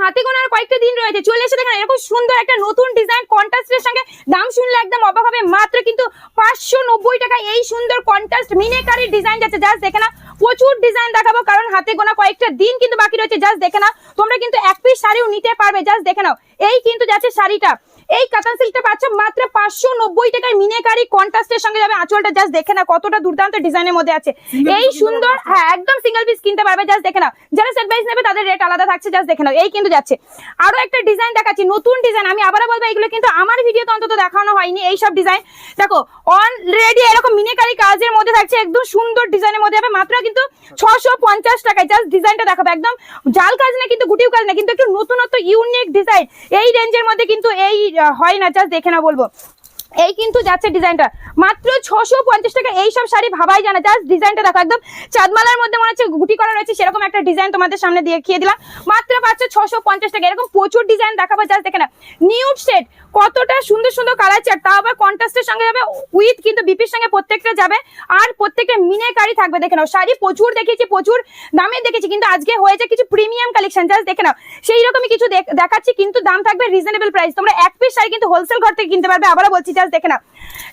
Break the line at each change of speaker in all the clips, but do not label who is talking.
হাতে গোনার কয়েকটা দিন রয়েছে। চলে এসে দেখেন, এরকম সুন্দর একটা নতুন ডিজাইন কন্ট্রাস্টের সঙ্গে দাম শুনলে একদম অবাক হবে। মাত্র কিন্তু পাঁচশো নব্বই টাকা এই সুন্দর কন্ট্রাস্ট মিনেকারির ডিজাইন যাচ্ছে। জাস্ট দেখে না প্রচুর ডিজাইন দেখাবো, কারণ হাতে গোনা কয়েকটা দিন কিন্তু বাকি রয়েছে। জাস্ট দেখে না তোমরা কিন্তু এক পিস শাড়িও নিতে পারবে। জাস্ট দেখে নাও, এই কিন্তু যাচ্ছে শাড়িটা। এই কাতান সিল্কটা পাচ্ছ মাত্র পাঁচশো নব্বই টাকায় মিনেকারি কন্ট্রাস্টের সঙ্গে যাবে। আঁচলটা জাস্ট দেখে না কতটা দুর্দান্ত ডিজাইনের মধ্যে আছে। এই সুন্দর হ্যাঁ একদম সিঙ্গেল পিস কিনতে পারবে জাস্ট দেখে নাও। যারা সেট বাইস নেবে তাদের রেট আলাদা থাকছে জাস্ট দেখে নাও। এই কিন্তু যাচ্ছে। আরও একটা ডিজাইন দেখাচ্ছি নতুন ডিজাইন আমি আবারও বলব এগুলো কিন্তু আমার ভিডিওতে অন্তত দেখানো হয়নি এই সব ডিজাইন দেখো অলরেডি এরকম মিনেকারি কাজের মধ্যে থাকছে একদম সুন্দর ডিজাইনের মধ্যে হবে মাত্র কিন্তু ছশো পঞ্চাশ টাকায়। জাস্ট ডিজাইনটা দেখাবে একদম জাল কাজ না কিন্তু গুটিও কাজ না কিন্তু একটু নতুনত্ব ইউনিক ডিজাইন এই রেঞ্জের মধ্যে কিন্তু এই হয় না জাস্ট দেখে না বলব। এই কিন্তু যাচ্ছে ডিজাইনটা। মাত্র ছশো পঞ্চাশ টাকা এই সব শাড়ি ভাবাই জানা জাস্ট ডিজাইনটা দেখো একদম। চাঁদমালার মধ্যে মনে হচ্ছে গুটি করা রয়েছে, সেরকম একটা ডিজাইন তোমাদের সামনে দেখিয়ে দিলাম। মাত্র পাচ্ছ ছশো পঞ্চাশ টাকা। এরকম প্রচুর ডিজাইন দেখাবো জাস্ট দেখে না নিউড সেট কতটা সুন্দর সুন্দর কালার চার তাও আবার কন্ট্রাস্টের সঙ্গে যাবে উইথ কিন্তু বিপির সঙ্গে প্রত্যেকটা যাবে। আর প্রত্যেকটা মিনেকারি থাকবে, দেখে নাও। শাড়ি প্রচুর দেখেছি প্রচুর দামে দেখেছি কিন্তু আজকে হয়েছে কিছু প্রিমিয়াম কালেকশন জাস্ট দেখে নাও। সেই রকমই কিছু দেখ- দেখাচ্ছি, কিন্তু দাম থাকবে রিজনেবল প্রাইস তোমরা এক পিস শাড়ি কিন্তু হোলসেল ঘর থেকে কিনতে পারবে, আবারও বলছি দেখে নাও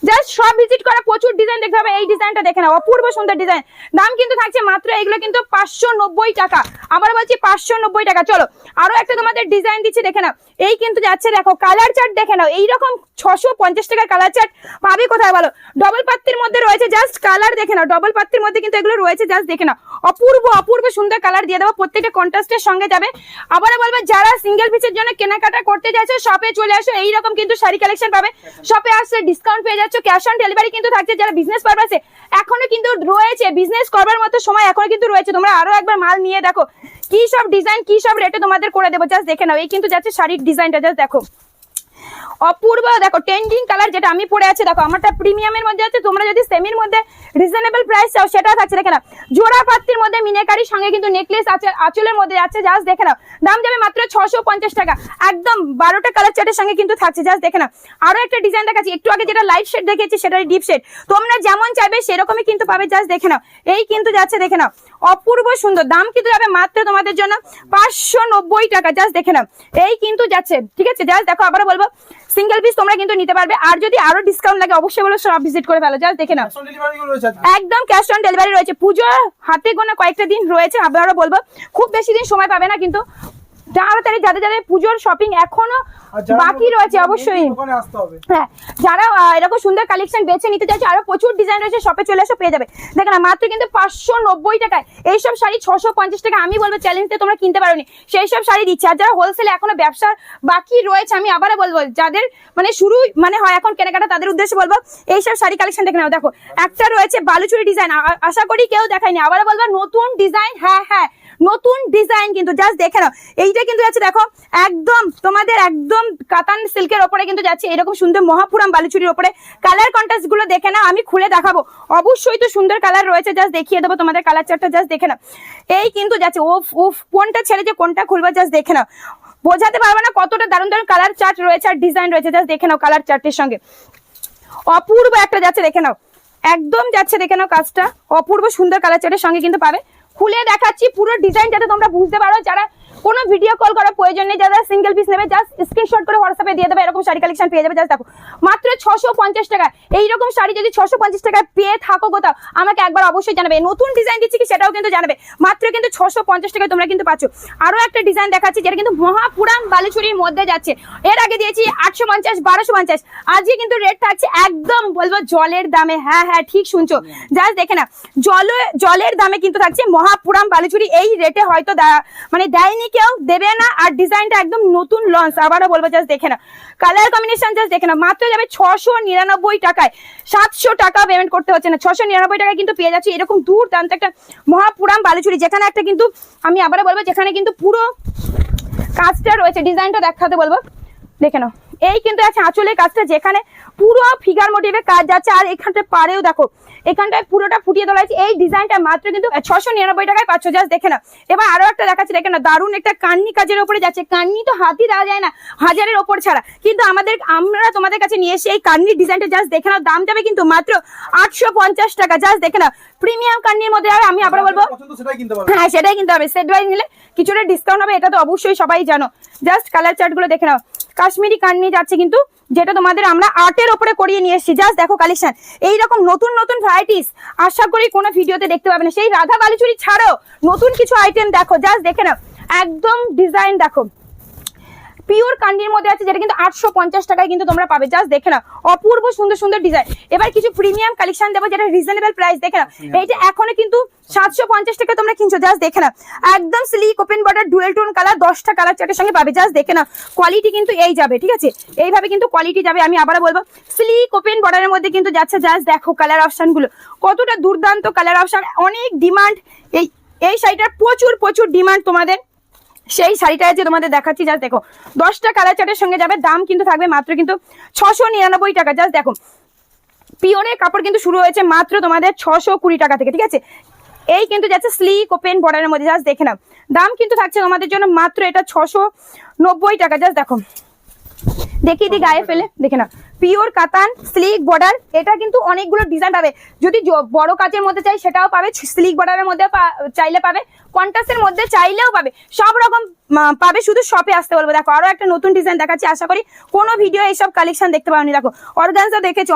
জাস্ট সব ভিজিট করা, প্রচুর ডিজাইন দেখতে হবে। এই ডিজাইনটা দেখে নাও, অপূর্ব সুন্দর ডিজাইন দাম কিন্তু থাকছে মাত্র, এগুলো কিন্তু পাঁচশো নব্বই টাকা। আবার বলছি পাঁচশো নব্বই টাকা। চলো, আরও একটা তোমাদের ডিজাইন দিচ্ছি, দেখে নাও। এই কিন্তু যাচ্ছে, দেখো কালার চার্ট দেখে নাও। এইরকম ছশো পঞ্চাশ টাকার কালার চার্ট পাবে কোথায় বলো? ডবল পাত্তির মধ্যে রয়েছে জাস্ট কালার দেখে নাও। ডবল পাত্তির মধ্যে কিন্তু এগুলো রয়েছে জাস্ট দেখে নাও। অপূর্ব অপূর্ব সুন্দর কালার দিয়ে দেবো প্রত্যেকটা কন্ট্রাস্টের সঙ্গে যাবে। আবার বলব, যারা সিঙ্গেল পিসের জন্য কেনাকাটা করতে যাচ্ছে শপে চলে আসো, এইরকম কিন্তু শাড়ি কালেকশন পাবে। শপে আসছে ডিসকাউন্ট পেয়ে যাচ্ছ ক্যাশ অন ডেলিভারি কিন্তু থাকছে যারা বিজনেস পারপাসে এখনও কিন্তু রয়েছে বিজনেস করবার মতো সময় এখনও কিন্তু রয়েছে। তোমরা আরও একবার মাল নিয়ে দেখো। কি সব ডিজাইন কি সব রেটে তোমাদের করে দেবো? জাস্ট দেখে নাও। এই কিন্তু যাচ্ছে শাড়ির ডিজাইনটা জাস্ট দেখো। অপূর্ব, দেখো ট্রেন্ডিং কালার যেটা আমি পরে আছি, দেখো, আমারটা প্রিমিয়ামের মধ্যে আছে, তোমরা যদি সেমির মধ্যে রিজনেবল প্রাইস চাও, সেটাও থাকছে, দেখে নাও। জোড়া পাত্তির মধ্যে মিনেকারির সঙ্গে কিন্তু নেকলেস আছে, আঁচলের মধ্যে আছে জাস্ট দেখে নাও। দাম যাবে মাত্র ছশো টাকা। একদম বারোটা কালার চার্টের সঙ্গে কিন্তু থাকছে জাস্ট দেখে নাও। আরও একটা ডিজাইন দেখাচ্ছি, একটু আগে যেটা লাইট শেড দেখেছি সেটাই ডিপ শেড তোমরা যেমন চাইবে, সেরকমই কিন্তু পাবে জাস্ট দেখে নাও। এই কিন্তু যাচ্ছে, দেখে নাও। অপূর্ব সুন্দর। দাম কিন্তু যাবে মাত্র তোমাদের জন্য পাঁচশো নব্বই টাকা। জাস্ট দেখে নাও। এই কিন্তু যাচ্ছে। ঠিক আছে? জাস্ট দেখো আবার বলব। সিঙ্গেল পিস তোমরা কিন্তু নিতে পারবে। আর যদি আরও ডিসকাউন্ট লাগে অবশ্যই বলো সব ভিজিট করে ফেলো। জাস্ট দেখে নাও। একদম ক্যাশ অন ডেলিভারি রয়েছে। পুজো হাতে গোনা কয়েকটা দিন রয়েছে আবারও বলব। খুব বেশি দিন সময় পাবে না কিন্তু। তাড়াতাড়ি যাদের যাদের পুজোর শপিং
এখনও
বাকি রয়েছে অবশ্যই। হ্যাঁ যারা এরকম সুন্দর কালেকশন বেছে নিতে চাইছে আরও প্রচুর ডিজাইন রয়েছে শপে চলে এসে পেয়ে যাবে। দেখেন মাত্র কিন্তু পাঁচশো নব্বই টাকায়। এইসব শাড়ি ছশো পঞ্চাশ টাকা আমি বলব চ্যালেঞ্জ দিয়ে তোমরা কিনতে পারোনি। সেই সব শাড়ি দিচ্ছে আর যারা হোলসেলে এখনও ব্যবসা বাকি রয়েছে আমি আবারও বলব যাদের মানে শুরু মানে হয় এখন কেনাকাটা তাদের উদ্দেশ্যে বলব এইসব শাড়ি কালেকশন দেখে নাও। দেখো একটা রয়েছে বালুচুরি ডিজাইন আশা করি কেউ দেখায়নি আবারও বলব নতুন ডিজাইন হ্যাঁ হ্যাঁ নতুন ডিজাইন কিন্তু জাস্ট দেখে নাও। এইটা কিন্তু যাচ্ছে, দেখো, একদম তোমাদের একদম কাতান সিল্কের ওপরে কিন্তু যাচ্ছে, এরকম সুন্দর মহাপুরাম বালুচুরির ওপরে। কালার কন্ট্রাস্টগুলো দেখে নাও, আমি খুলে দেখাবো। অবশ্যই তো সুন্দর কালার রয়েছে জাস্ট দেখিয়ে দেবো তোমাদের কালার চারটা জাস্ট দেখে নাও। এই কিন্তু যাচ্ছে, উফ উফ, কোনটা ছেড়ে যে কোনটা খুলবো জাস্ট দেখে নাও। বোঝাতে পারবে না কতটা দারুণ দারুণ কালার চার্ট রয়েছে আর ডিজাইন রয়েছে জাস্ট দেখে নাও কালার চার্টের সঙ্গে। অপূর্ব একটা যাচ্ছে, দেখে নাও। একদম যাচ্ছে, দেখে নাও কাজটা। অপূর্ব সুন্দর কালার চার্টের সঙ্গে কিন্তু পাবে। খুলে দেখাচ্ছি পুরো ডিজাইন যাতে তোমরা বুঝতে পারো যারা কোনো ভিডিও কল করার প্রয়োজন নেই। যারা সিঙ্গেল পিস নেবে জাস্ট স্ক্রিনশট করে হোয়াটসঅ্যাপে দিয়ে দেবে, এরকম শাড়ি কালেকশন পেয়ে যাবে জাস্ট দেখো। মাত্র ছশো পঞ্চাশ টাকা। এইরকম শাড়ি যদি ছশো পঞ্চাশ টাকায় পেয়ে থাকো কোথাও, আমাকে একবার অবশ্যই জানাবে। নতুন ডিজাইন দিচ্ছি কি সেটাও কিন্তু জানাবে। মাত্র কিন্তু ছশো পঞ্চাশ টাকায় তোমরা কিন্তু পাচ্ছ। আরও একটা ডিজাইন দেখাচ্ছি যেটা কিন্তু মহাপুরাণ বালুচুরির মধ্যে যাচ্ছে। এর আগে দিয়েছি আটশো পঞ্চাশ, বারোশো পঞ্চাশ। আজকে কিন্তু রেট থাকছে একদম বলব জলের দামে। হ্যাঁ হ্যাঁ ঠিক শুনছো। জাস্ট দেখে না জল, জলের দামে কিন্তু থাকছে মহাপুরাম বালুচুরি এই রেটে হয়তো মানে দেয়নি কেউ দেবে না, আর ডিজাইনটা একদম নতুন লঞ্চ আবারও বলব জাস্ট দেখে না কালার কম্বিনেশন জাস্ট দেখে না মাত্র যাবে ছশো নিরানব্বই টাকায়। সাতশো টাকা পেমেন্ট করতে হচ্ছে না, ছশো নিরানব্বই টাকায় কিন্তু পেয়ে যাচ্ছে। এরকম দূর দান্ত একটা মহাপুরাম বালুচুরি, যেখানে একটা কিন্তু, আমি আবারও বলব, যেখানে কিন্তু পুরো কাজটা রয়েছে। ডিজাইনটা দেখাতে বলব। দেখে নাও। এই কিন্তু আছে আঁচলের কাজটা, যেখানে পুরো ফিগার মোটিভে কাজ যাচ্ছে, আর এখানটা পারেও দেখো এখানটায় পুরোটা ফুটিয়ে তোলা হয়েছে। এই ডিজাইনটা মাত্র কিন্তু ছশো নিরানব্বই টাকায় পাচ্ছ। জাস্ট দেখে না এবার আরও একটা দেখাচ্ছি দেখে না দারুণ একটা কান্নি কাজের উপরে যাচ্ছে। কান্নি তো হাতি দেওয়া যায় না হাজারের ওপর ছাড়া। কিন্তু আমাদের আমরা তোমাদের কাছে নিয়ে এসে এই কান্নির ডিজাইনটা জাস্ট দেখে নাও। দাম যাবে কিন্তু মাত্র আটশো পঞ্চাশ টাকা। জাস্ট দেখে নাও। প্রিমিয়াম কান্নির মধ্যে হবে আমি আবার বলব। হ্যাঁ সেটাই কিনতে হবে। সেট ওয়াইজ নিলে কিছুটা ডিসকাউন্ট হবে এটা তো অবশ্যই সবাই জানো। জাস্ট কালার চার্টগুলো দেখে নাও। কাশ্মীরি কান্নি যাচ্ছে কিন্তু, যেটা তোমাদের আমরা আর্টের ওপরে করিয়ে নিয়ে এসেছি। জাস্ট দেখো কালেকশন এইরকম নতুন নতুন ভ্যারাইটিস আশা করি কোনো ভিডিওতে দেখতে পাবে না। সেই রাধা বালিচুরি ছাড়াও নতুন কিছু আইটেম দেখো। জাস্ট দেখে নাও। একদম ডিজাইন দেখো। পিওর কান্ডির মধ্যে আছে যেটা কিন্তু আটশো পঞ্চাশ টাকায় কিন্তু তোমরা পাবে। জাস্ট দেখে না অপূর্ব সুন্দর সুন্দর ডিজাইন এবার কিছু প্রিমিয়াম কালেকশন দেবো যেটা রিজনেবল প্রাইস দেখে নাও। এইটা এখনও কিন্তু সাতশো পঞ্চাশ টাকা তোমরা কিনছো জাস্ট দেখে না একদম slick open border dual tone colour দশটা কালার চার্টের সঙ্গে পাবে জাস্ট দেখে না কোয়ালিটি কিন্তু এই যাবে ঠিক আছে? এইভাবে কিন্তু কোয়ালিটি যাবে আমি আবার বলব। স্লিক ওপেন বর্ডারের মধ্যে কিন্তু যাচ্ছে জাস্ট দেখো কালার অপশনগুলো। কতটা দুর্দান্ত কালার অপশন অনেক ডিমান্ড এই এই শাড়িটার প্রচুর প্রচুর ডিমান্ড তোমাদের। সেই শাড়িটা যে তোমাদের দেখাচ্ছি জাস্ট দেখো। দশটা কালার চার্টের সঙ্গে যাবে, দাম কিন্তু থাকবে মাত্র কিন্তু ছশো নিরানব্বই টাকা। জাস্ট দেখো, পিওনের কাপড় কিন্তু শুরু হয়েছে মাত্র তোমাদের ছশো কুড়ি টাকা থেকে, ঠিক আছে? এই কিন্তু যাচ্ছে স্লিক ওপেন বর্ডারের মধ্যে জাস্ট দেখে নাও। দাম কিন্তু থাকছে তোমাদের জন্য মাত্র এটা ছশো নব্বই টাকা জাস্ট দেখো। দেখিয়ে দিই গায়ে ফেলে, দেখে নাও। পিওর কাতান স্লিক বর্ডার এটা কিন্তু অনেকগুলো ডিজাইন পাবে। যদি বড় কাজের মধ্যে চাই, সেটাও পাবে স্লিক বর্ডারের মধ্যে চাইলে পাবে কন্টাসের মধ্যে চাইলেও পাবে। সব রকম পাবে, শুধু শপে আসতে বলব। দেখো, আরও একটা নতুন ডিজাইন দেখাচ্ছি, আশা করি কোনো ভিডিও এইসব কালেকশন দেখতে পাওনি। দেখো অর্গানজা দেখেছ?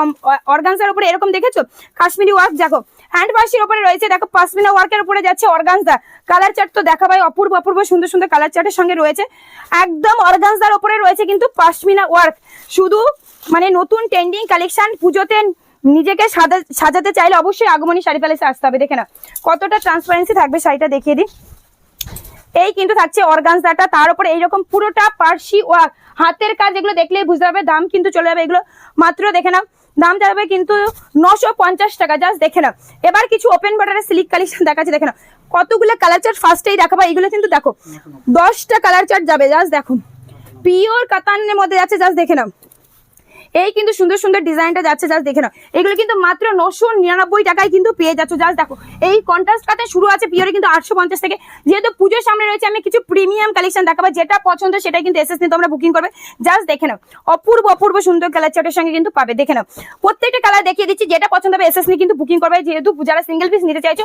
অর্গানজার উপরে এরকম দেখেছ? কাশ্মীরি ওয়ার্ক দেখো হ্যান্ড ওয়াশের উপরে রয়েছে, দেখো পাসমিনা ওয়ার্কের উপরে যাচ্ছে অর্গানজা কালার চার্ট তো দেখা ভাই অপূর্ব অপূর্ব, সুন্দর সুন্দর কালার চার্টের সঙ্গে রয়েছে। একদম অর্গানজার উপরে রয়েছে কিন্তু পাসমিনা ওয়ার্ক শুধু মানে নতুন ট্রেন্ডিং কালেকশন পুজোতে নিজেকে সাজা- সাজাতে চাইলে অবশ্যই আগমনী শাড়ি প্যালেসে আসতে হবে। দেখে না কতটা ট্রান্সপারেন্সি থাকবে শাড়িটা দেখিয়ে দিই। এই কিন্তু থাকছে অর্গানজাটা তার উপরে এইরকম পুরোটা পার্সি ওয়ার্ক হাতের কাজ, এগুলো দেখলেই বুঝতে পারবে, দাম কিন্তু চলে যাবে এগুলো। মাত্র দেখে নাও, দাম যাবে কিন্তু নশো টাকা জাস্ট দেখে নাও। এবার কিছু ওপেন বর্ডারের সিলিক কালেকশন দেখাচ্ছে, দেখে নাও। কতগুলো কালার চার্ট ফার্স্টেই দেখাবো, এগুলো কিন্তু দেখো। দশটা কালার চার্ট যাবে জাস্ট দেখো পিওর কাতানের মধ্যে যাচ্ছে জাস্ট দেখে নাও। এই কিন্তু সুন্দর সুন্দর ডিজাইনটা যাচ্ছে জাস্ট দেখে নাও। এগুলো কিন্তু মাত্র নশো নিরানব্বই টাকায় কিন্তু পেয়ে যাচ্ছ জাস্ট দেখো। এই কন্ট্রাস্ট কাতে শুরু আছে পিওরে কিন্তু আটশো পঞ্চাশ থেকে। যেহেতু পুজোর সামনে রয়েছে, আমি কিছু প্রিমিয়াম কালেকশন দেখাবো, যেটা পছন্দ সেটাই কিন্তু এসএস নিয়ে তোমরা বুকিং করবে। জাস্ট দেখে নাও। অপূর্ব অপূর্ব সুন্দর কালার চার্টের সঙ্গে কিন্তু পাবে, দেখে নাও। প্রত্যেকটা কালার দেখিয়ে দিচ্ছি, যেটা পছন্দ হবে এসএস নিয়ে কিন্তু বুকিং করবে। যেহেতু যারা সিঙ্গেল পিস নিতে চাইছো,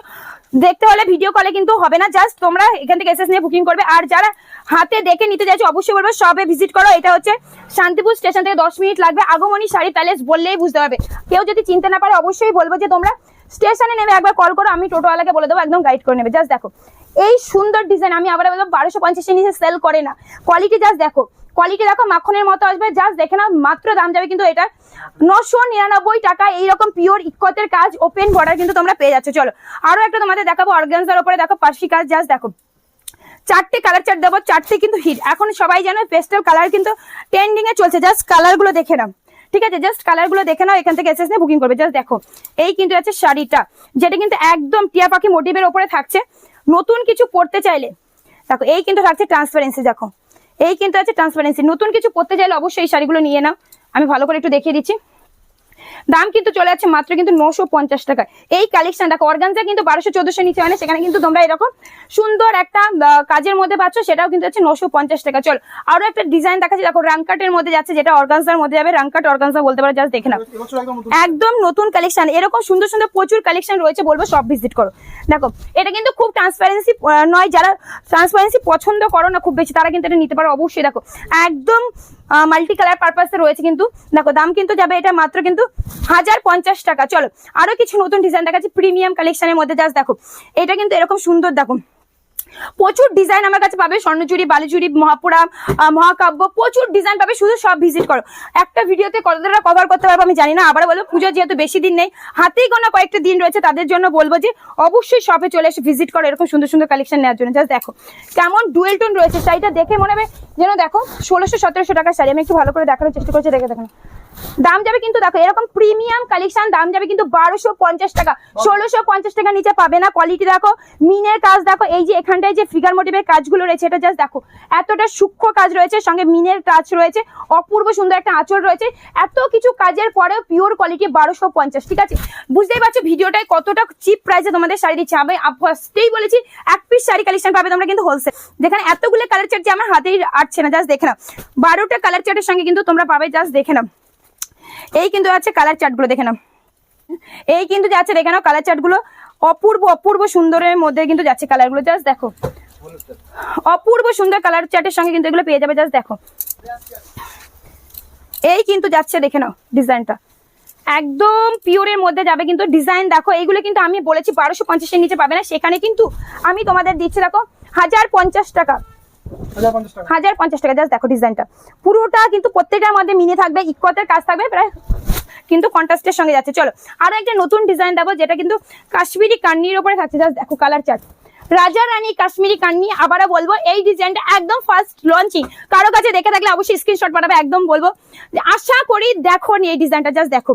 দেখতে হলে ভিডিও কলে কিন্তু হবে না জাস্ট তোমরা এখান থেকে এসএস নিয়ে বুকিং করবে। আর যারা হাতে দেখে নিতে চাইছো, অবশ্যই বলব, সবে ভিজিট করো। এটা হচ্ছে শান্তিপুর স্টেশন থেকে দশ মিনিট লাগবে। আগমনী শাড়ি প্যালেস বললেই বুঝতে পারবে। কেউ যদি চিনতে না পারে, অবশ্যই বলব যে তোমরা স্টেশনে নেমে একবার কল করো, আমি টোটোওয়ালাকে বলে দেবো, একদম গাইড করে নেবে। জাস্ট দেখো, এই সুন্দর ডিজাইন আমি আবার বলব বারোশো পঞ্চাশের নিচে সেল করে না। কোয়ালিটি জাস্ট দেখো কোয়ালিটি দেখো, মাখনের মতো আসবে জাস্ট দেখে না মাত্র দাম যাবে কিন্তু এটা। নশো নিরানব্বই টাকা, এইরকম পিওর ইকতের কাজ ওপেন বর্ডার কিন্তু তোমরা পেয়ে যাচ্ছ। চলো, আরও একটা তোমাদের দেখাবো অর্গানজার উপরে দেখো, পার্সি কাজ জাস্ট দেখো। চারটে কালার চার্ট দেবো, চারটে কিন্তু হিট এখন সবাই জানো পেস্টেল কালার কিন্তু ট্রেন্ডিং এ চলছে জাস্ট কালারগুলো দেখে নাও। ঠিক আছে জাস্ট কালারগুলো দেখে নাও, এখান থেকে এসএস নিয়ে বুকিং করবে। জাস্ট দেখো, এই কিন্তু আছে শাড়িটা, যেটা কিন্তু একদম টিয়া পাখি মোটিভের ওপরে থাকছে। নতুন কিছু পড়তে চাইলে, দেখো, এই কিন্তু থাকছে ট্রান্সপারেন্সি দেখো। এই কিন্তু আছে ট্রান্সপারেন্সি নতুন কিছু পড়তে চাইলে অবশ্যই এই শাড়িগুলো নিয়ে নাও। আমি ভালো করে একটু দেখিয়ে দিচ্ছি। দাম কিন্তু চলে যাচ্ছে মাত্র কিন্তু নশো পঞ্চাশ টাকা এই কালেকশন দেখো অর্গানজা কিন্তু বারোশো চোদ্দশো নিচে হয় না সেখানে কিন্তু তোমরা এরকম সুন্দর একটা কাজের মধ্যে পাচ্ছ সেটাও কিন্তু হচ্ছে নশো পঞ্চাশ টাকা। চল আরও একটা ডিজাইন দেখাচ্ছি দেখো রাংকাটের মধ্যে যাচ্ছে যেটা অর্গানজার মধ্যে যাবে রাংকাট অর্গানজা বলতে পারো জাস্ট দেখে নাও।
নতুন।
একদম নতুন কালেকশন এরকম সুন্দর সুন্দর প্রচুর কালেকশন রয়েছে বলব সব ভিজিট করো। দেখো এটা কিন্তু খুব ট্রান্সপারেন্সি নয় যারা ট্রান্সপারেন্সি পছন্দ করো না খুব বেশি তারা কিন্তু এটা নিতে পারো। অবশ্যই দেখো একদম মাল্টি কালার পারপাসে রয়েছে কিন্তু। দেখো, দাম কিন্তু যাবে এটা মাত্র কিন্তু হাজার পঞ্চাশ টাকা। চলো, আরও কিছু নতুন ডিজাইন দেখাচ্ছি। প্রিমিয়াম কালেকশনের মধ্যে জাস্ট দেখো। এটা কিন্তু এরকম সুন্দর, দেখো। প্রচুর ডিজাইন আমার কাছে পাবে, স্বর্ণচুরি, বালিচুরি, মহাপুরা মহাকাব্য, প্রচুর ডিজাইন পাবে, শুধু সব ভিজিট করো। একটা ভিডিওতে কতটা কভার করতে পারব আমি জানি না আবার বলব, পুজো যেহেতু বেশি দিন নেই, হাতেই গোনা কয়েকটা দিন রয়েছে, তাদের জন্য বলব যে অবশ্যই শপে চলে এসে ভিজিট করো, এরকম সুন্দর সুন্দর কালেকশন নেওয়ার জন্য। জাস্ট দেখো, কেমন ডুয়েল টোন রয়েছে, শাড়িটা দেখে মনে হবে, যেন দেখো, ষোলোশো, সতেরোশো টাকার শাড়ি, আমি একটু ভালো করে দেখানোর চেষ্টা করছি, দেখে দেখো দাম যাবে কিন্তু দেখো, এরকম প্রিমিয়াম কালেকশন দাম যাবে কিন্তু বারোশো পঞ্চাশ টাকা। ষোলোশো পঞ্চাশ টাকা নিচে পাবে না কোয়ালিটি দেখো। মিনের কাজ দেখো, এই যে এখানটায় যে ফিগার মোটিভের কাজগুলো রয়েছে, এটা জাস্ট দেখো। এতটা সূক্ষ্ম কাজ রয়েছে, সঙ্গে মিনের কাজ রয়েছে, অপূর্ব সুন্দর একটা আঁচল রয়েছে। এত কিছু কাজের পরেও পিওর কোয়ালিটি বারোশো পঞ্চাশ, ঠিক আছে? বুঝতেই পারছ ভিডিওটায় কতটা চিপ প্রাইসে তোমাদের শাড়ি দিচ্ছে। আমি ফার্স্টেই বলেছি, এক পিস শাড়ি কালেকশন পাবে তোমরা কিন্তু হোলসেল যেখানে এতগুলো কালার চার্ট যে আমার হাতেই আটছে না জাস্ট দেখে না বারোটা কালার চার্টের সঙ্গে কিন্তু তোমরা পাবে জাস্ট দেখে নাও। এই কিন্তু আছে কালার চার্টগুলো দেখে নাও। এই কিন্তু যাচ্ছে দেখে নাও কালার চার্টগুলো অপূর্ব অপূর্ব সুন্দরের মধ্যে কিন্তু যাচ্ছে কালারগুলো জাস্ট দেখো। অপূর্ব সুন্দর কালার চার্টের সঙ্গে কিন্তু এগুলো পেয়ে যাবে জাস্ট দেখো। এই কিন্তু যাচ্ছে, দেখে নাও ডিজাইনটা একদম পিওরের মধ্যে যাবে কিন্তু ডিজাইন দেখো। এইগুলো কিন্তু আমি বলেছি, বারোশো পঞ্চাশের নিচে পাবে না। সেখানে কিন্তু আমি তোমাদের দিচ্ছি, দেখো, হাজার পঞ্চাশ টাকা।
হাজার পঞ্চাশ টাকা।
জাস্ট দেখো ডিজাইনটা পুরোটা কিন্তু প্রত্যেকটার মধ্যে মিনে থাকবে ইকতের কাজ থাকবে, প্রায় কিন্তু কন্ট্রাস্টের সঙ্গে যাচ্ছে। চলো, আরও একটা নতুন ডিজাইন দেবো, যেটা কিন্তু কাশ্মীরি কান্নির ওপরে থাকছে জাস্ট দেখো কালার চার্ট রাজা রানী কাশ্মীরি কান্নি, আবারও বলব, এই ডিজাইনটা একদম ফার্স্ট লঞ্চিং কারও কাছে দেখে থাকলে অবশ্যই স্ক্রিনশট পাঠাবে, একদম বলব। আশা করি দেখো নি এই ডিজাইনটা জাস্ট দেখো।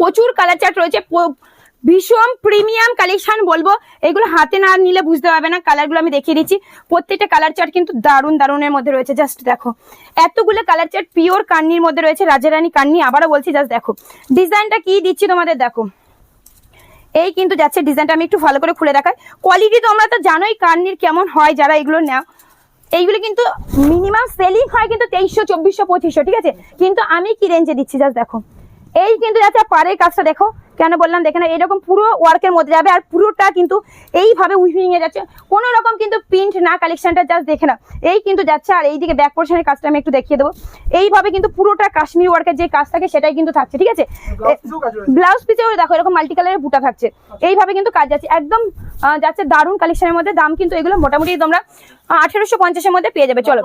প্রচুর কালার চার্ট রয়েছে ভীষণ প্রিমিয়াম কালেকশন বলব। এগুলো হাতে না নিলে বুঝতে পারবে না। কালারগুলো আমি দেখিয়ে দিচ্ছি। প্রত্যেকটা কালার চার্ট কিন্তু দারুণ দারুণের মধ্যে রয়েছে। জাস্ট দেখো। এতগুলো কালার চার্ট পিওর কান্নির মধ্যে রয়েছে। রাজারানী কান্নি, আবারও বলছি জাস্ট দেখো। ডিজাইনটা কি দিচ্ছি তোমাদের? দেখো। এই কিন্তু যাচ্ছে ডিজাইনটা আমি একটু ভালো করে খুলে দেখাই। কোয়ালিটি তোমরা তো জানোই কান্নির কেমন হয় যারা এগুলো নাও। এইগুলো কিন্তু মিনিমাম সেলিং হয় কিন্তু তেইশশো, চব্বিশশো, পঁচিশশো, ঠিক আছে? কিন্তু আমি কি রেঞ্জে দিচ্ছি? জাস্ট দেখো। এই কিন্তু যাচ্ছে পাড়ের কাজটা, দেখো। কেন বললাম? দেখে না এরকম পুরো ওয়ার্কের মধ্যে যাবে আর পুরোটা কিন্তু এইভাবে উইভিং এ যাচ্ছে। কোনো রকম কিন্তু প্রিন্ট না কালেকশনটা জাস্ট দেখে না এই কিন্তু যাচ্ছে আর এইদিকে ব্যাক পোর্শনের কাজটা আমি একটু দেখিয়ে দেবো। এইভাবে কিন্তু পুরোটা কাশ্মীর ওয়ার্কের যে কাজ থাকে সেটাই কিন্তু থাকছে ঠিক আছে?
ব্লাউজ পিসেও
দেখো এরকম মাল্টি কালারের বুটা থাকছে। এইভাবে কিন্তু কাজ যাচ্ছে। একদম যাচ্ছে দারুণ কালেকশনের মধ্যে। দাম কিন্তু এগুলো মোটামুটি তোমরা আঠেরোশো পঞ্চাশের মধ্যে পেয়ে যাবে। চলো।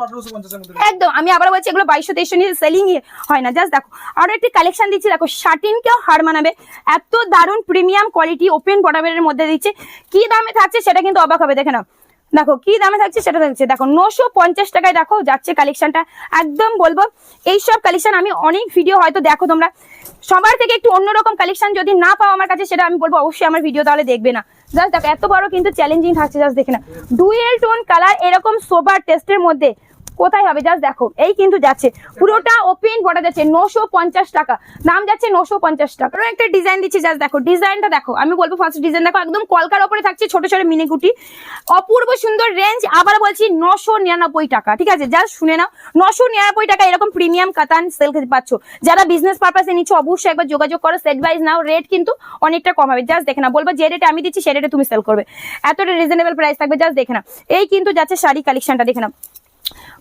একদম আমি আবার বলছি এগুলো বাইশশো তেইশশো নিয়ে সেলিং হয় না। জাস্ট দেখো আরও একটি কালেকশন দিচ্ছি। দেখো শার্টিনকেও হার মানাবে। এত দারুণ প্রিমিয়াম কোয়ালিটি ওপেন বর্ডারের মধ্যে দিচ্ছে। কি দামে থাকছে সেটা কিন্তু অবাক হবে, দেখে নাও। দেখো, কি দামে থাকছে সেটা থাকছে দেখো, নশো পঞ্চাশ টাকায় দেখো যাচ্ছে কালেকশনটা একদম বলব, এইসব কালেকশন আমি অনেক ভিডিও হয়তো দেখো তোমরা। সবার থেকে একটু অন্যরকম কালেকশন যদি না পাও আমার কাছে, সেটা আমি বলব, অবশ্যই আমার ভিডিও তাহলে দেখবে না। জাস্ট দেখো, এত বড় কিন্তু চ্যালেঞ্জিং থাকছে জাস্ট দেখে না ডুয়েল টোন কালার এরকম সোবার টেস্টের মধ্যে কোথায় হবে? জাস্ট দেখো, এই কিন্তু যাচ্ছে। পুরোটা ওপেন বর্ডার যাচ্ছে, নশো টাকা। দাম যাচ্ছে নশো পঞ্চাশ টাকা। আরও একটা ডিজাইন দিচ্ছি জাস্ট দেখো ডিজাইনটা দেখো। আমি বলব ফার্স্ট ডিজাইন দেখো, একদম কলকার ওপরে থাকছে ছোট ছোট মিনিগুটি অপূর্ব সুন্দর রেঞ্জ আবার বলছি নশো নিরানব্বই টাকা, ঠিক আছে? জাস্ট শুনে নাও, নশো নিরানব্বই টাকা এরকম প্রিমিয়াম কাতান সেল খেতে পাচ্ছ। যারা বিজনেস পারপাসে নিচ্ছ, অবশ্যই একবার যোগাযোগ করো সেট ওয়াইজ নাও রেট কিন্তু অনেকটা কম হবে। জাস্ট দেখে না বলব যে রেটে আমি দিচ্ছি, সে রেটে তুমি সেল করবে। এতটা রিজনেবল প্রাইস থাকবে জাস্ট দেখে না এই কিন্তু যাচ্ছে শাড়ি কালেকশনটা দেখে নাও।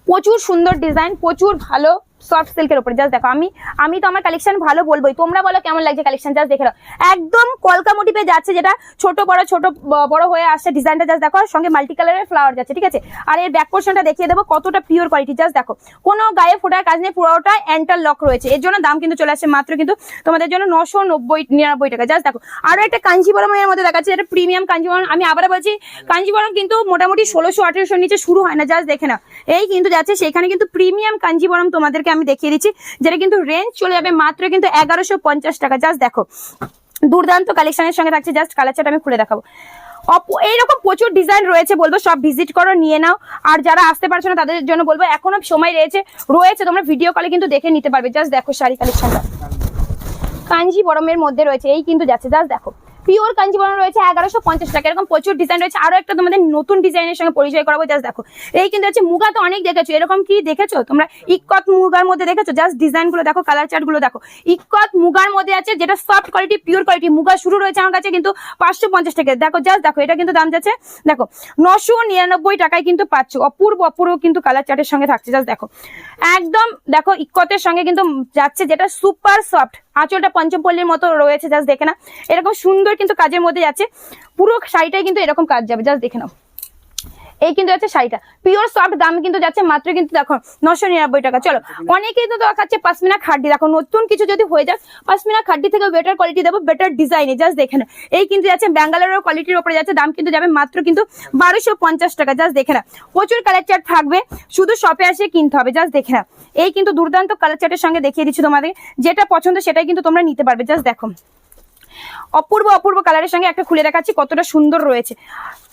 প্রচুর সুন্দর ডিজাইন প্রচুর ভালো সফট সিল্কের উপরে জাস্ট দেখো, আমি আমি তো আমার কালেকশন ভালো বলবোই। তোমরা বলো কেমন লাগছে কালেকশন জাস্ট দেখে একদম কলকা মোটিভে যাচ্ছে যেটা ছোট বড় ছোট বড় হয়ে আসছে ডিজাইনটা জাস্ট দেখো, সঙ্গে মাল্টি কালারের ফ্লাওয়ার যাচ্ছে, ঠিক আছে? আর এর ব্যাক পোর্শনটা দেখিয়ে দেবো, কতটা পিওর কোয়ালিটি জাস্ট দেখো। কোনো গায়ে ফোটার কাজ নেই, পুরোটা এন্টার লক রয়েছে। এর জন্য দাম কিন্তু চলে আসছে মাত্র কিন্তু তোমাদের জন্য নশো নব্বই, নিরানব্বই টাকা জাস্ট দেখো। আরও একটা কাঞ্জিবরমের মধ্যে দেখাচ্ছে, এটা প্রিমিয়াম কাঞ্জিবরম। আমি আবার বলছি, কাঞ্জিবরম কিন্তু মোটামুটি ষোলোশো আঠেরোশোর নিচে শুরু হয় না জাস্ট দেখে না এই কিন্তু যাচ্ছে, সেখানে কিন্তু প্রিমিয়াম কাঞ্জিবরম তোমাদেরকে আমি দেখিয়ে দিচ্ছি, যেটা কিন্তু রেঞ্জ চলে যাবে মাত্র কিন্তু এগারোশো টাকা। জাস্ট দেখো, দুর্দান্ত কালেকশনের সঙ্গে থাকছে জাস্ট কালার আমি খুলে দেখাবো। এইরকম প্রচুর ডিজাইন রয়েছে বলব, সব ভিজিট করো, নিয়ে নাও। আর যারা আসতে পারছ না, তাদের জন্য বলব, এখনও সময় রয়েছে রয়েছে, তোমরা ভিডিও কলে কিন্তু দেখে নিতে পারবে। জাস্ট দেখো শাড়ি কালেকশনটা কাঞ্জিবরমের মধ্যে রয়েছে, এই কিন্তু যাচ্ছে জাস্ট দেখো। পিওর কাঞ্জিবরম রয়েছে, এগারোশো পঞ্চাশ টাকা। এরকম প্রচুর ডিজাইন রয়েছে। আরও একটা তোমাদের নতুন ডিজাইনের সঙ্গে পরিচয় করাবো জাস্ট দেখো। এই কিন্তু হচ্ছে মুগা তো অনেক দেখেছ। এরকম কি দেখেছ? তোমরা ইকত মুগার মধ্যে দেখেছ? জাস্ট ডিজাইনগুলো দেখো কালার চার্টগুলো দেখো। ইকত মুগার মধ্যে আছে যেটা soft quality pure quality Muga শুরু রয়েছে আমার কাছে কিন্তু পাঁচশো পঞ্চাশ টাকা। দেখো জাস্ট দেখো, এটা কিন্তু দাম যাচ্ছে, দেখো, নশো নিরানব্বই টাকায় কিন্তু পাচ্ছ। অপূর্ব অপূর্ব কিন্তু কালার চার্টের সঙ্গে থাকছে জাস্ট দেখো। একদম, দেখো ইকতের সঙ্গে কিন্তু যাচ্ছে যেটা সুপার সফট আঁচলটা পঞ্চমপল্লীর মতো রয়েছে জাস্ট দেখে না এরকম সুন্দর কিন্তু কাজের মধ্যে যাচ্ছে। পুরো শাড়িটাই কিন্তু এরকম কাজ যাবে জাস্ট দেখে নাও। এই কিন্তু যাচ্ছে শাড়িটা। পিওর সফট দাম কিন্তু যাচ্ছে মাত্র কিন্তু দেখো নশো নিরানব্বই টাকা। চলো, অনেকেই কিন্তু দেখাচ্ছে পাসমিনা খাড্ডি। দেখো, নতুন কিছু যদি হয়ে যায়, পাসমিনা খাড্ডি থেকে বেটার কোয়ালিটি দেবো বেটার ডিজাইনে জাস্ট দেখে না এই কিন্তু যাচ্ছে ব্যাঙ্গালোরের কোয়ালিটির উপরে যাচ্ছে, দাম কিন্তু যাবে মাত্র কিন্তু বারোশো পঞ্চাশ টাকা। জাস্ট দেখে না প্রচুর কালার চার্ট থাকবে, শুধু শপে আসে কিনতে হবে। জাস্ট দেখে না এই কিন্তু দুর্দান্ত কালার চার্টের সঙ্গে দেখিয়ে দিচ্ছি তোমাদের। যেটা পছন্দ সেটাই কিন্তু তোমরা নিতে পারবে। জাস্ট দেখো। অপূর্ব অপূর্ব কালারের সঙ্গে একটা খুলে দেখাচ্ছি, কতটা সুন্দর রয়েছে।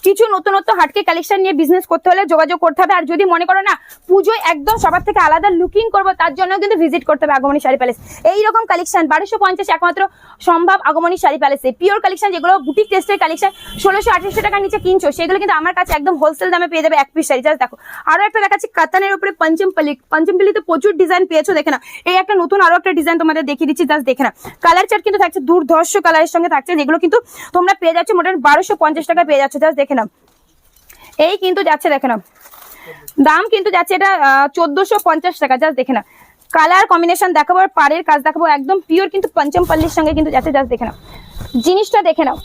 কিছু নতুনত্ব হাটকে কালেকশন নিয়ে বিজনেস করতে হলে যোগাযোগ করতে হবে। আর যদি মনে করো না, পুজোয় একদম সবার থেকে আলাদা লুকিং করব, তার জন্য কিন্তু ভিজিট করতে হবে আগমনী শাড়ি প্যালেস এইরকম কালেকশন বারোশো পঞ্চাশ একমাত্র সম্ভব আগমনী শাড়ি প্যালেসে পিওর কালেকশন যেগুলো বুটিক টেস্টের কালেকশন ষোলোশো আঠারোশো টাকার নিচে কিনছো, সেগুলো কিন্তু আমার কাছে একদম হোলসেল দামে পেয়ে যাবে এক পিস শাড়ি। জাস্ট দেখো, আরও একটা দেখাচ্ছি, কাতানের উপরে পঞ্চমপল্লি পঞ্চমপল্লিতে প্রচুর ডিজাইন পেয়েছ, দেখে না এই একটা নতুন আরও একটা ডিজাইন তোমাদের দেখিয়ে দিচ্ছি জাস্ট দেখে না কালার চার্ট কিন্তু থাকছে, দুর্ধর্ষ কালারের সঙ্গে থাকছে, যেগুলো কিন্তু তোমরা পেয়ে যাচ্ছ মোটামুটি বারোশো পঞ্চাশ টাকা পেয়ে যাচ্ছ জাস্ট দেখে নাম এই কিন্তু যাচ্ছে, দেখে নাম দাম কিন্তু যাচ্ছে এটা চোদ্দশো টাকা জাস্ট দেখে না কালার কম্বিনেশন দেখাবো, আর পাড়ের কাজ দেখাবো, একদম পিওর কিন্তু পঞ্চম পাল্লির সঙ্গে কিন্তু যাচ্ছে জাস্ট দেখে নাও। জিনিসটা দেখে নাও।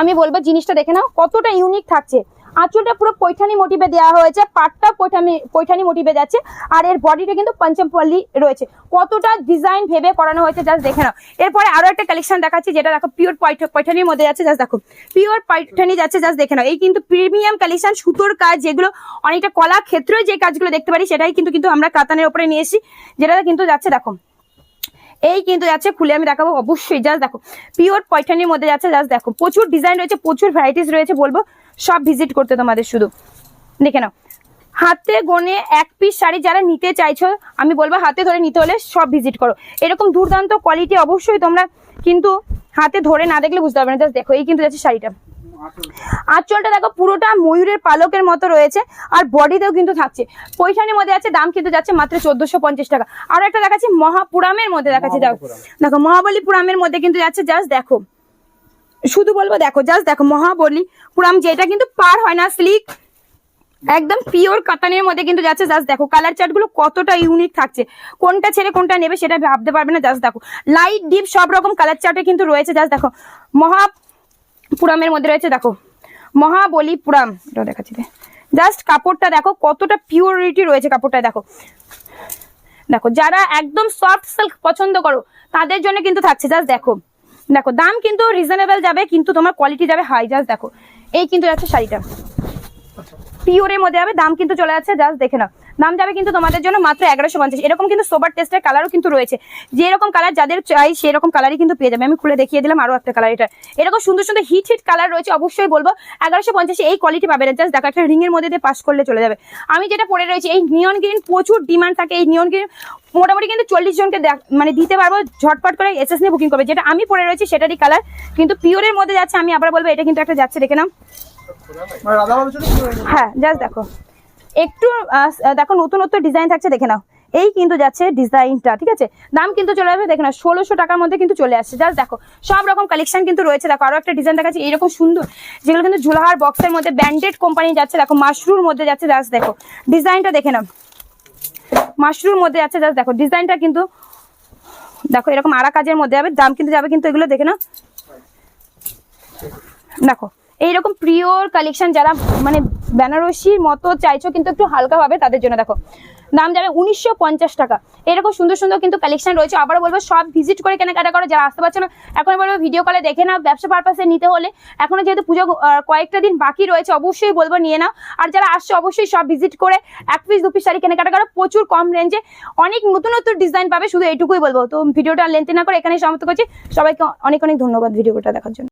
আমি বলব জিনিসটা দেখে নাও, কতটা ইউনিক থাকছে। আঁচলটা পুরো পৈঠানি মোটিভে দেওয়া হয়েছে, পাটটা পৈঠানি পৈঠানি মোটিভে যাচ্ছে, আর এর বডিটা কিন্তু পঞ্চমপল্লি রয়েছে। কতটা ডিজাইন ভেবে করানো হয়েছে জাস্ট দেখে নাও। এরপরে আরও একটা কালেকশন দেখাচ্ছি, যেটা দেখো পিওর পৈঠানির মধ্যে যাচ্ছে জাস্ট দেখো। পিওর পৈঠানি যাচ্ছে জাস্ট দেখে নাও। এই কিন্তু প্রিমিয়াম কালেকশন সুতোর কাজ, যেগুলো অনেকটা কলা ক্ষেত্রে যে কাজগুলো দেখতে পারি, সেটাই কিন্তু কিন্তু আমরা কাতানের উপরে নিয়ে এসেছি। যেটা কিন্তু যাচ্ছে, দেখো। এই কিন্তু যাচ্ছে, খুলে আমি দেখাবো, অবশ্যই জাস্ট দেখো। পিওর পয়ঠানির মধ্যে যাচ্ছে জাস্ট দেখো। প্রচুর ডিজাইন রয়েছে, প্রচুর ভ্যারাইটিস রয়েছে, বলব। সব ভিজিট করতে তোমাদের শুধু। দেখে নাও। হাতে গোনে এক পিস শাড়ি যারা নিতে চাইছো আমি বলব হাতে ধরে নিতে হলে সব ভিজিট করো। এরকম দুর্দান্ত কোয়ালিটি অবশ্যই তোমরা কিন্তু হাতে ধরে না দেখলে বুঝতে পারবে না। জাস্ট দেখো এই কিন্তু যাচ্ছে শাড়িটা। আঁচলটা দেখো পুরোটা ময়ূরের পালকের মতো রয়েছে আর বডিতেও কিন্তু থাকছে। পৈঠানির মধ্যে আছে দাম কিন্তু যাচ্ছে মাত্র চোদ্দশো পঞ্চাশ টাকা। আর একটা দেখাচ্ছি মহাপুরামের মধ্যে দেখাচ্ছি দেখো। দেখো মহাবলীপুরামের মধ্যে কিন্তু যাচ্ছে জাস্ট দেখো। শুধু বলব দেখো জাস্ট দেখো মহাবলী পুরাম যেটা কিন্তু পার হয় না স্লিক একদম পিওর কাতানের মধ্যে কিন্তু যাচ্ছে জাস্ট দেখো কালার চার্টগুলো কতটা ইউনিক থাকছে, কোনটা ছেড়ে কোনটা নেবে সেটা ভাবতে পারবে না জাস্ট দেখো লাইট ডিপ সব রকম কালার চার্টে কিন্তু রয়েছে জাস্ট দেখো, মহা পুরামের মধ্যে রয়েছে, দেখো মহাবলীপুরাম এটা দেখাচ্ছি জাস্ট কাপড়টা দেখো, কতটা পিওরিটি রয়েছে কাপড়টা দেখো দেখো, যারা একদম সফট সিল্ক পছন্দ করো, তাদের জন্য কিন্তু থাকছে জাস্ট দেখো দেখো দাম কিন্তু রিজনেবল যাবে কিন্তু তোমার কোয়ালিটি যাবে হাই জাস্ট দেখো এই কিন্তু যাচ্ছে শাড়িটা। পিওরের মধ্যে যাবে দাম কিন্তু চলে যাচ্ছে জাস্ট দেখে নাও। দাম যাবে কিন্তু তোমাদের জন্য মাত্র এগারোশো পঞ্চাশ। এরকম কিন্তু সোবার টেস্টের কালারও কিন্তু রয়েছে। যে এরকম কালার যাদের চাই সেরকম কালারই কিন্তু পেয়ে যাবে। আমি খুলে দেখিয়ে দিলাম আরও একটা কালার এটা। এরকম সুন্দর সুন্দর হিট হিট কালার রয়েছে অবশ্যই বলব। এগারোশো পঞ্চাশে এই কোয়ালিটি পাবে না। জাস্ট দেখো একটা রিংয়ের মধ্যে দিয়ে পাস করলে চলে যাবে। আমি যেটা পরে রয়েছে এই নিয়ন গ্রিন প্রচুর ডিমান্ড থাকে। এই নিয়ন গ্রিন মোটামুটি কিন্তু চল্লিশ জনকে দেখ- মানে দিতে পারব। ঝটপট করে এসএস নিয়ে বুকিং করবে। যেটা আমি পরে রয়েছি সেটারই কালার কিন্তু পিওরের মধ্যে যাচ্ছে আমি আবার বলব এটা কিন্তু একটা যাচ্ছে। দেখে নাও।
মানে
হ্যাঁ জাস্ট দেখো। একটু দেখো নতুন নতুন ডিজাইন থাকছে, দেখে নাও। এই কিন্তু যাচ্ছে ডিজাইনটা ঠিক আছে? দাম কিন্তু চলে আসবে, দেখে নাও, ষোলোশো টাকার মধ্যে কিন্তু চলে আসছে। জাস্ট দেখো, সব রকম কালেকশন কিন্তু রয়েছে। দেখো, আরও একটা ডিজাইন দেখাচ্ছে, এইরকম সুন্দর, যেগুলো কিন্তু জুলাহার বক্সের মধ্যে ব্যান্ডেড কোম্পানি যাচ্ছে। দেখো মাশরুর মধ্যে যাচ্ছে জাস্ট দেখো। ডিজাইনটা দেখে নাও। মাশরুর মধ্যে যাচ্ছে জাস্ট দেখো। ডিজাইনটা কিন্তু, দেখো, এরকম আরা কাজের মধ্যে যাবে, দাম কিন্তু যাবে, কিন্তু এগুলো দেখে নাও। দেখো, এইরকম প্রিয়র কালেকশন যারা মানে বেনারসির মতো চাইছো কিন্তু একটু হালকা হবে তাদের জন্য, দেখো। দাম যাবে উনিশশো পঞ্চাশ টাকা। এরকম সুন্দর সুন্দর কিন্তু কালেকশন রয়েছে। আবার বলব, সব ভিজিট করে কেনাকাটা করো, যারা আসতে পারছ না, এখন বলব ভিডিও কলে দেখে নাও, ব্যবসা পারপাসে নিতে হলে। এখনও যেহেতু পুজো কয়েকটা দিন বাকি রয়েছে, অবশ্যই বলব নিয়ে নাও। আর যারা আসছে, অবশ্যই সব ভিজিট করে এক পিস দু পিস শাড়ি কেনাকাটা করো, প্রচুর কম রেঞ্জে অনেক নতুন নতুন ডিজাইন পাবে, শুধু এইটুকুই বলব। তো ভিডিওটা লেন্থ না করে এখানেই সমাপ্ত করছি। সবাইকে অনেক অনেক ধন্যবাদ ভিডিওটা দেখার জন্য।